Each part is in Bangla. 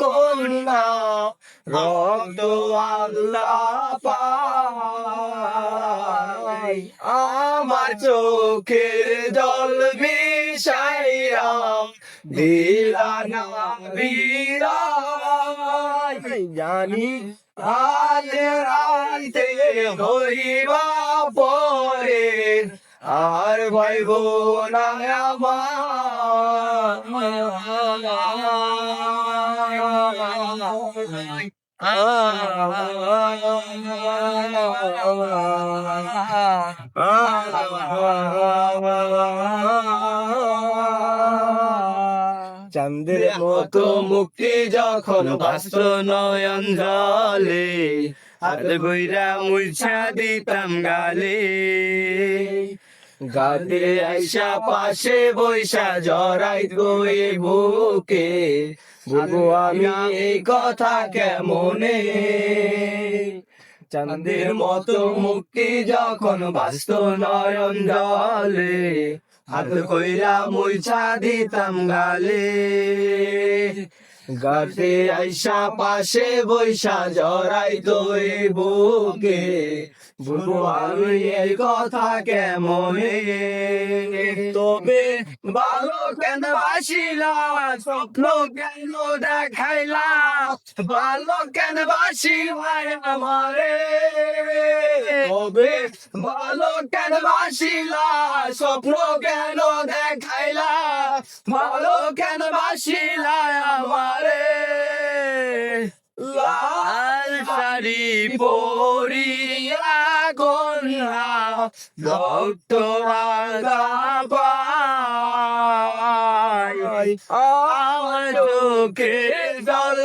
কন্যা রক্ত আল্লাহ আমার চোখের জল মিশাইয়া দিলানা বিরাই জানি আজ রাইতে হইবা পরে আর ভাইব না আমার। চন্দ্রের মতো মুক্তি যখন বাস্ত নয়ন জলে হাত বইরা মুছা দিতাম গালে গাতে আইসা পাশে বৈশা জড়াই গই বুকে। বুবু আমি এই কথা কেমনে? চাঁদের মতো মুক্তি যখন বাস্ত নয়ন জলে, হাত কইরা মুইছা দিতাম গালে। গাতে আইসা পাশে বৈশা জড়াই দই বুকে। আমি এই কথা কেমনে? তবে ভালো কেন বাসিলা? স্বপ্ন কেন দেখাইলা? ভালো কেন বাসিলাই আমারে? তবে ভালো কেন বাসিলা? স্বপ্ন কেন দেখাইলা? ভালো কেন বাসিলা আমারে? লাল শাড়ি পরিয়া কন্যা পাই আমার চোখে জল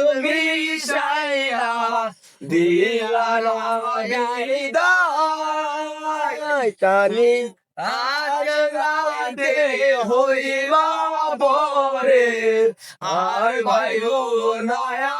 দিলা দাই রাতে হইবা পরে আর ভাইও নয়া